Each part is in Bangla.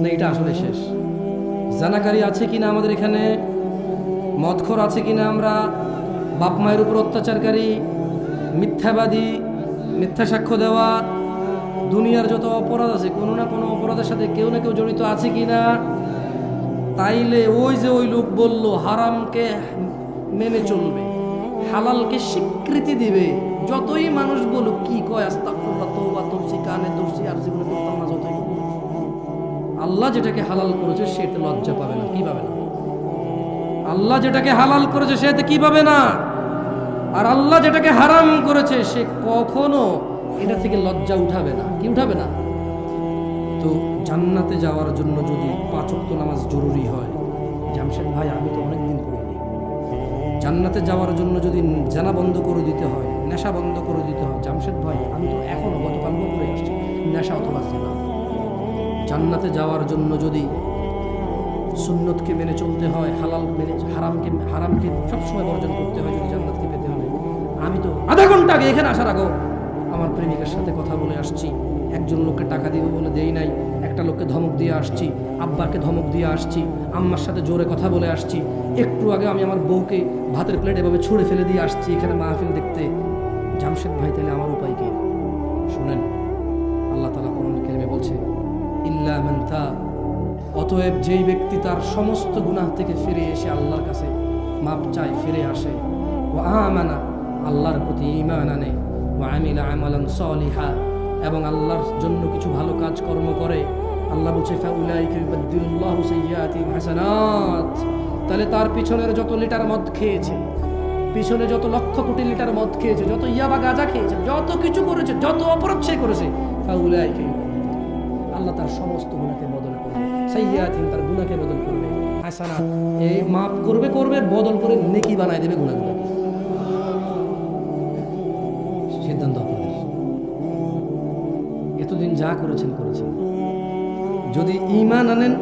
না, এটা আসলে শেষ। জানাকারী আছে কিনা আমাদের এখানে? মদখর আছে কিনা আমরা? বাপ মায়ের উপর অত্যাচারকারী, মিথ্যাবাদী, মিথ্যা সাক্ষ্য দেওয়া, দুনিয়ার যত অপরাধ আছে, কোনো না কোনো অপরাধের সাথে কেউ না কেউ জড়িত আছে কিনা? তাইলে ওই যে ওই লোক বলল, হারামকে মেনে চলবে, হালালকে স্বীকৃতি দিবে। যতই মানুষ বলুক, কি কয় আস্তাকুল্লাহ আল্লাহ যেটাকে হালাল করেছে সেটা লজ্জা পাবে না। কি পাবে না? আল্লাহ যেটাকে হালাল করেছে সেটা কি পাবে না? আর আল্লাহ যেটাকে হারাম করেছে, সে কখনো এটা থেকে লজ্জা উঠাবে না। কি উঠাবে না? তো জান্নাতে যাওয়ার জন্য যদি পাঁচ ওয়াক্ত নামাজ জরুরি হয়, জামশেদ ভাই, আমি তো অনেকদিন পড়িনি। জান্নাতে যাওয়ার জন্য যদি জানা বন্ধ করে দিতে হয়, নেশা বন্ধ করে দিতে হয়, জামশেদ ভাই, আমি তো এখনও গতকাল করে আসছি, নেশা অথবা জানা জান্নাতে যাওয়ার জন্য যদি সুন্নতকে মেনে চলতে হয়, হালাল মেনে, হারামকে হারামকে সবসময় বর্জন করতে হয় যদি জান্নাতকে পেতে হয়। আমি তো আধা ঘণ্টা আগে এখানে আসার আগেও আমার প্রেমিকার সাথে কথা বলে আসছি। একজন লোককে টাকা দিবে বলে দেই নাই, একটা লোককে ধমক দিয়ে আসছি আব্বাকে ধমক দিয়ে আসছি, আম্মার সাথে জোরে কথা বলে আসছি। একটু আগে আমি আমার বউকে ভাতের প্লেট এভাবে ছুঁড়ে ফেলে দিয়ে আসছি এখানে মাহফিল দেখতে। জামশেদ ভাই তাহলে আমার উপায় কি? শুনেন, আল্লাহ তালা কোরআন কেরিমে বলছে ইল্লা অতএব যেই ব্যক্তি তার সমস্ত গুনাহ থেকে ফিরে এসে আল্লাহর কাছে মাপ চায়, ফিরে আসে। ও আমানা, আল্লাহর প্রতি ঈমান আনে। ও আমিলা আমালান সলিহা, এবং আল্লাহর জন্য কিছু ভালো কাজ কর্ম করে। আল্লাহ বলছে তাহলে তার পিছনের যত লিটার মদ খেয়েছে, পিছনে যত লক্ষ কোটি লিটার মদ খেয়েছে, যত ইয়াবা গাঁজা খেয়েছে, যত কিছু করেছে, যত অপরাধ সে করেছে, ফাউলাইকা আল্লাহ তার সমস্ত গুণাকে বদল করবে। সাইয়াতিন তার গুণাকে বদল করবে। হাসানা এই মাফ করবে করবে, বদল করে নেকি বানায় দেবে গুণাগুলো সিদ্ধান্ত আপনাদের। এতদিন যা করেছেন করেছেন। যদি ইমান আনেন,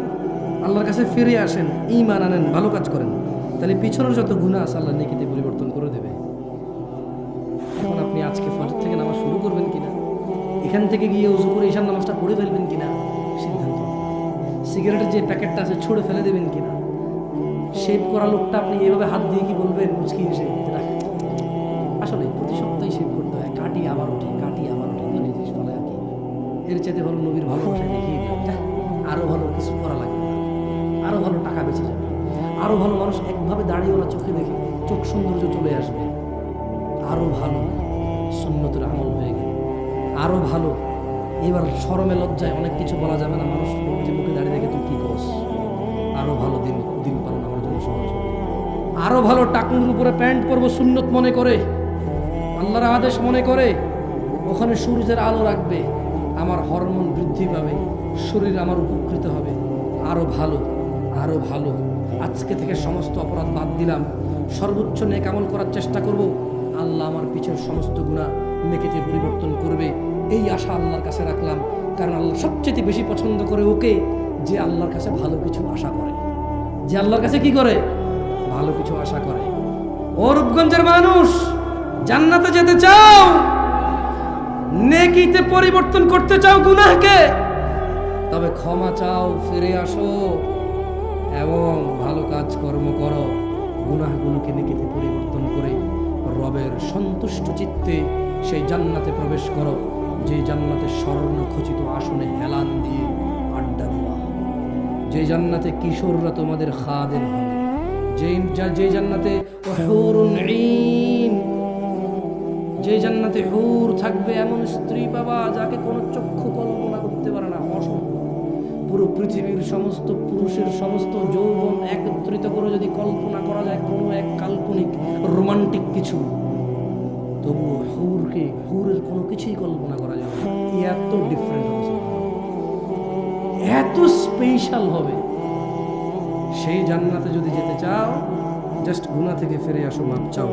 আল্লাহর কাছে ফিরে আসেন ইমান আনেন, ভালো কাজ করেন, তাহলে পিছনের যত গুণা আছে আল্লাহ নেকিতে পরিবর্তন করে দেবে। এখন আপনি আজকে ফজর থেকে নামাজ শুরু করবেন কিনা? এখান থেকে গিয়ে উজু করে ঈশান নামাজটা পড়ে ফেলবেন কিনা? সিদ্ধান্ত সিগারেটের যে প্যাকেটটা আছে, ছুঁড়ে ফেলে দেবেন কিনা? শেভ করা লোকটা আপনি এভাবে হাত দিয়ে কি বলবেন? মুচকি এসে আসলে প্রতি সপ্তাহে শেভ করতে হয়। কাটি আবার উঠি কাটি আবার উঠি মানে জিনিস বলে আর কি। এর চাইতে ভালো নবীর ভালোবাসা দেখিয়ে আরও ভালো কিছু করা লাগবে আরও ভালো টাকা বেঁচে যাবে। আরও ভালো মানুষ একভাবে দাঁড়িয়ে ওরা চোখে দেখে চোখ সৌন্দর্য চলে আসবে। আরও ভালো সুন্নতের আমল হয়ে গেল আরও ভালো। এবার শরমে লজ্জায় অনেক কিছু বলা যাবে না। মানুষ যে মুখে দাঁড়িয়ে দেখে তুই কী করস? আরও ভালো দিন দিন পালন আমার জন্য সহজ আরও ভালো টাকুর উপরে প্যান্ট পরবো, সুন্নত মনে করে। আল্লাহর আদেশ মনে করে। ওখানে সূর্যের আলো রাখবে। আমার হরমোন বৃদ্ধি পাবে। শরীর আমার উপকৃত হবে। আরও ভালো আরও ভালো। আজকে থেকে সমস্ত অপরাধ বাদ দিলাম। সর্বোচ্চ নেক আমল করার চেষ্টা করব। আল্লাহ আমার পিছের সমস্ত গুণা নেকেতে পরিবর্তন করবে। এই আশা আল্লাহর কাছে রাখলাম। কারণ আল্লাহ সবচেয়ে বেশি পছন্দ করে ওকে যে আল্লাহর কাছে ভালো কিছু আশা করে। যে আল্লাহর কাছে কি করে? ভালো কিছু আশা করে। ও রূপগঞ্জের মানুষ, জান্নাতে যেতে চাও? নেকিতে পরিবর্তন করতে চাও গুনাহকে? তবে ক্ষমা চাও, ফিরে আসো এবং ভালো কাজ কর্ম করো। গুনাহগুলোকে নেকিতে পরিবর্তন করে রবের সন্তুষ্ট চিত্তে সেই জান্নাতে প্রবেশ করো, যে জান্নাতে স্বর্ণ খচিত আসনে হেলান দিয়ে আড্ডা দেওয়া যে জান্নাতে কিশোররা তোমাদের খাদেম হবে। যে যে জান্নাতে যে জান্নাতে হুর থাকবে এমন স্ত্রী বাবা যাকে কোনো চক্ষু কল্পনা করতে পারে না, অসম্ভব। পুরো পৃথিবীর সমস্ত পুরুষের সমস্ত যৌবন একত্রিত করে যদি কল্পনা করা যায়, কোনো এক কাল্পনিক রোমান্টিক কিছু। তবুও হুরকে, হুরের কোনো কিছুই কল্পনা করা যাবে এত ডিফারেন্ট এত স্পেশাল হবে। সেই জান্নাতে যদি যেতে চাও জাস্ট গুণা থেকে ফিরে আসো, মাপ চাও।